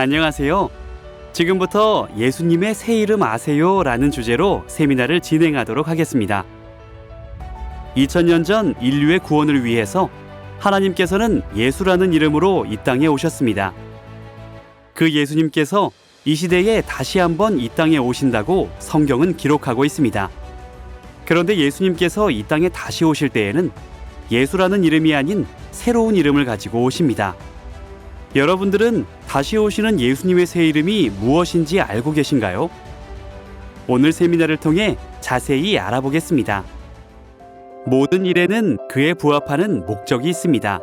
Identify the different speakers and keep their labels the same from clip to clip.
Speaker 1: 안녕하세요. 지금부터 예수님의 새 이름 아세요? 라는 주제로 세미나를 진행하도록 하겠습니다. 2000년 전 인류의 구원을 위해서 하나님께서는 예수라는 이름으로 이 땅에 오셨습니다. 그 예수님께서 이 시대에 다시 한번 이 땅에 오신다고 성경은 기록하고 있습니다. 그런데 예수님께서 이 땅에 다시 오실 때에는 예수라는 이름이 아닌 새로운 이름을 가지고 오십니다. 여러분들은 다시 오시는 예수님의 새 이름이 무엇인지 알고 계신가요? 오늘 세미나를 통해 자세히 알아보겠습니다. 모든 일에는 그에 부합하는 목적이 있습니다.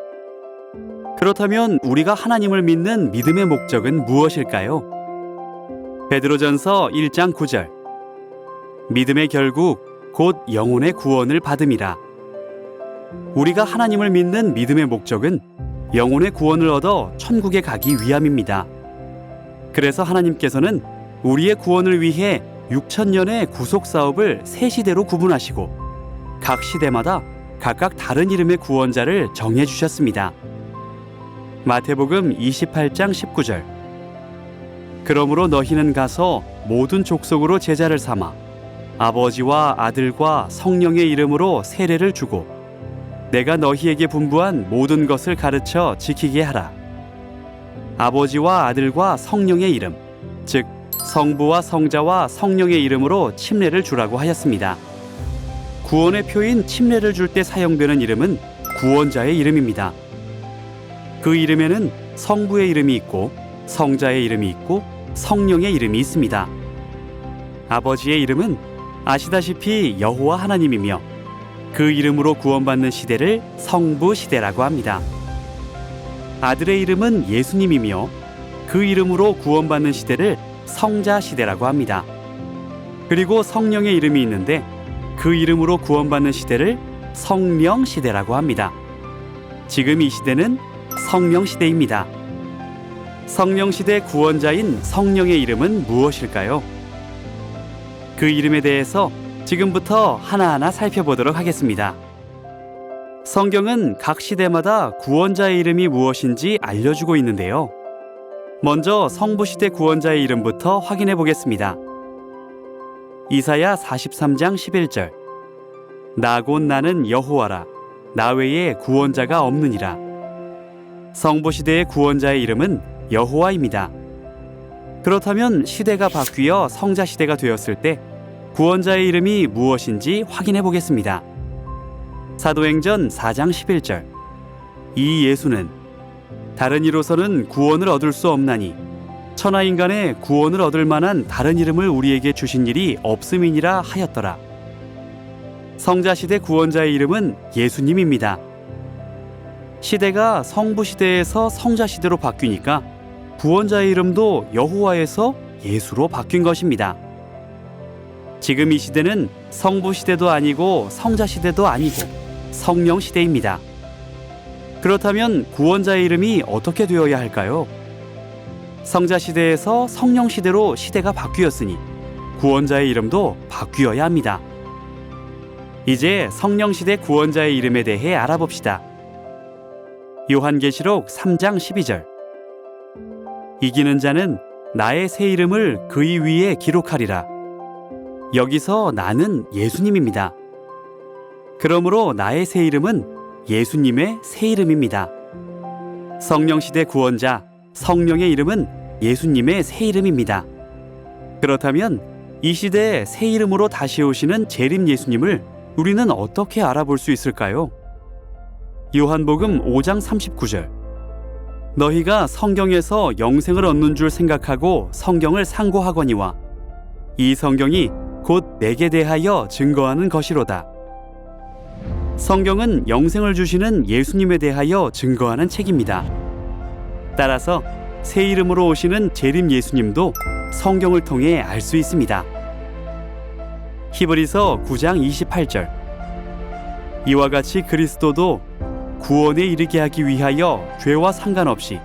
Speaker 1: 그렇다면 우리가 하나님을 믿는 믿음의 목적은 무엇일까요? 베드로전서 1장 9절 믿음의 결국 곧 영혼의 구원을 받음이라. 우리가 하나님을 믿는 믿음의 목적은 영혼의 구원을 얻어 천국에 가기 위함입니다. 그래서 하나님께서는 우리의 구원을 위해 6천년의 구속 사업을 세 시대로 구분하시고 각 시대마다 각각 다른 이름의 구원자를 정해 주셨습니다. 마태복음 28장 19절 그러므로 너희는 가서 모든 족속으로 제자를 삼아 아버지와 아들과 성령의 이름으로 세례를 주고 내가 너희에게 분부한 모든 것을 가르쳐 지키게 하라. 아버지와 아들과 성령의 이름, 즉 성부와 성자와 성령의 이름으로 침례를 주라고 하였습니다. 구원의 표인 침례를 줄 때 사용되는 이름은 구원자의 이름입니다. 그 이름에는 성부의 이름이 있고 성자의 이름이 있고 성령의 이름이 있습니다. 아버지의 이름은 아시다시피 여호와 하나님이며 그 이름으로 구원받는 시대를 성부 시대라고 합니다. 아들의 이름은 예수님이며 그 이름으로 구원받는 시대를 성자 시대라고 합니다. 그리고 성령의 이름이 있는데 그 이름으로 구원받는 시대를 성령 시대라고 합니다. 지금 이 시대는 성령 시대입니다. 성령 시대 구원자인 성령의 이름은 무엇일까요? 그 이름에 대해서 지금부터 하나하나 살펴보도록 하겠습니다. 성경은 각 시대마다 구원자의 이름이 무엇인지 알려주고 있는데요. 먼저 성부 시대 구원자의 이름부터 확인해 보겠습니다. 이사야 43장 11절 나곧 나는 여호와라 나 외에 구원자가 없느니라 성부 시대의 구원자의 이름은 여호와입니다. 그렇다면 시대가 바뀌어 성자 시대가 되었을 때 구원자의 이름이 무엇인지 확인해 보겠습니다. 사도행전 4장 11절 이 예수는 다른 이로서는 구원을 얻을 수 없나니 천하 인간의 구원을 얻을 만한 다른 이름을 우리에게 주신 일이 없음이니라 하였더라. 성자 시대 구원자의 이름은 예수님입니다. 시대가 성부 시대에서 성자 시대로 바뀌니까 구원자의 이름도 여호와에서 예수로 바뀐 것입니다. 지금 이 시대는 성부 시대도 아니고 성자 시대도 아니고 성령 시대입니다. 그렇다면 구원자의 이름이 어떻게 되어야 할까요? 성자 시대에서 성령 시대로 시대가 바뀌었으니 구원자의 이름도 바뀌어야 합니다. 이제 성령 시대 구원자의 이름에 대해 알아봅시다. 요한계시록 3장 12절 이기는 자는 나의 새 이름을 그의 위에 기록하리라. 여기서 나는 예수님입니다. 그러므로 나의 새 이름은 예수님의 새 이름입니다. 성령 시대 구원자 성령의 이름은 예수님의 새 이름입니다. 그렇다면 이 시대에 새 이름으로 다시 오시는 재림 예수님을 우리는 어떻게 알아볼 수 있을까요? 요한복음 5장 39절 너희가 성경에서 영생을 얻는 줄 생각하고 성경을 상고하거니와 이 성경이 곧 내게 대하여 증거하는 것이로다. 성경은 영생을 주시는 예수님에 대하여 증거하는 책입니다. 따라서 새 이름으로 오시는 재림 예수님도 성경을 통해 알 수 있습니다. 히브리서 9장 28절 이와 같이 그리스도도 구원에 이르게 하기 위하여 죄와 상관없이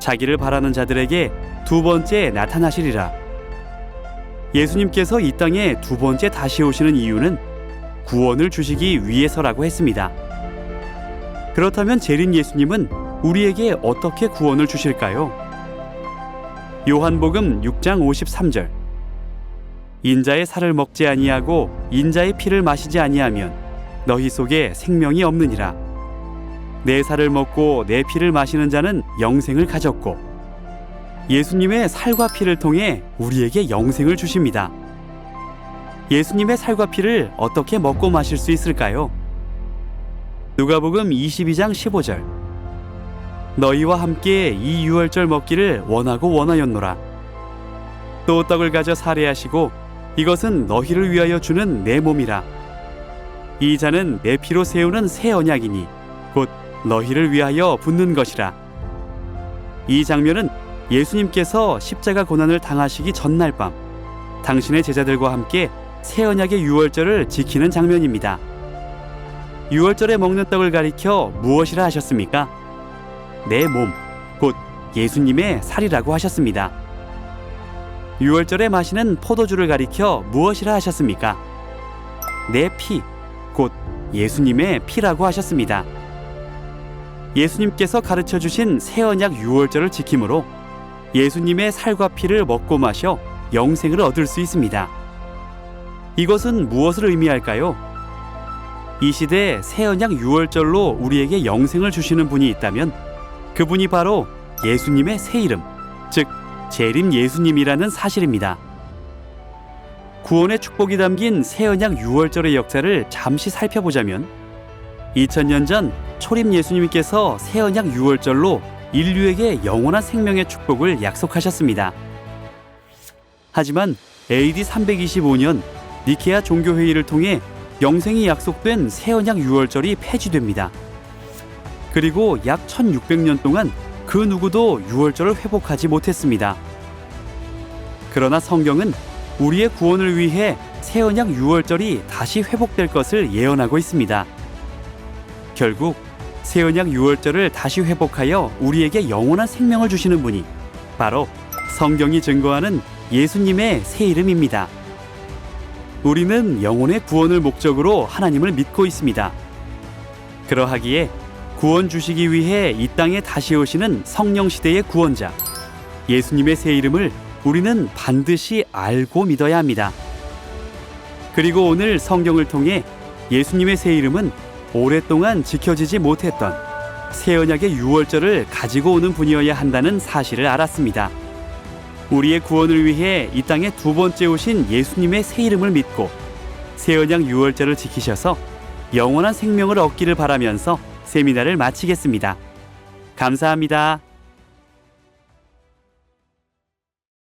Speaker 1: 자기를 바라는 자들에게 두 번째 나타나시리라. 예수님께서 이 땅에 두 번째 다시 오시는 이유는 구원을 주시기 위해서라고 했습니다. 그렇다면 재림 예수님은 우리에게 어떻게 구원을 주실까요? 요한복음 6장 53절 인자의 살을 먹지 아니하고 인자의 피를 마시지 아니하면 너희 속에 생명이 없느니라 내 살을 먹고 내 피를 마시는 자는 영생을 가졌고 예수님의 살과 피를 통해 우리에게 영생을 주십니다. 예수님의 살과 피를 어떻게 먹고 마실 수 있을까요? 누가복음 22장 15절 너희와 함께 이 유월절 먹기를 원하고 원하였노라 또 떡을 가져 살해하시고 이것은 너희를 위하여 주는 내 몸이라 이 잔은 내 피로 세우는 새 언약이니 곧 너희를 위하여 붓는 것이라 이 장면은 예수님께서 십자가 고난을 당하시기 전날 밤 당신의 제자들과 함께 새 언약의 유월절을 지키는 장면입니다. 유월절에 먹는 떡을 가리켜 무엇이라 하셨습니까? 내 몸, 곧 예수님의 살이라고 하셨습니다. 유월절에 마시는 포도주를 가리켜 무엇이라 하셨습니까? 내 피, 곧 예수님의 피라고 하셨습니다. 예수님께서 가르쳐 주신 새 언약 유월절을 지킴으로 예수님의 살과 피를 먹고 마셔 영생을 얻을 수 있습니다. 이것은 무엇을 의미할까요? 이 시대 새 언약 유월절로 우리에게 영생을 주시는 분이 있다면 그분이 바로 예수님의 새 이름, 즉 재림 예수님이라는 사실입니다. 구원의 축복이 담긴 새 언약 유월절의 역사를 잠시 살펴보자면 2000년 전 초림 예수님께서 새 언약 유월절로 인류에게 영원한 생명의 축복을 약속하셨습니다. 하지만 AD 325년 니케아 종교회의를 통해 영생이 약속된 새 언약 유월절이 폐지됩니다. 그리고 약 1600년 동안 그 누구도 유월절을 회복하지 못했습니다. 그러나 성경은 우리의 구원을 위해 새 언약 유월절이 다시 회복될 것을 예언하고 있습니다. 결국 새 언약 유월절을 다시 회복하여 우리에게 영원한 생명을 주시는 분이 바로 성경이 증거하는 예수님의 새 이름입니다. 우리는 영혼의 구원을 목적으로 하나님을 믿고 있습니다. 그러하기에 구원 주시기 위해 이 땅에 다시 오시는 성령 시대의 구원자 예수님의 새 이름을 우리는 반드시 알고 믿어야 합니다. 그리고 오늘 성경을 통해 예수님의 새 이름은 오랫동안 지켜지지 못했던 새 언약의 유월절을 가지고 오는 분이어야 한다는 사실을 알았습니다. 우리의 구원을 위해 이 땅에 두 번째 오신 예수님의 새 이름을 믿고 새 언약 유월절을 지키셔서 영원한 생명을 얻기를 바라면서 세미나를 마치겠습니다. 감사합니다.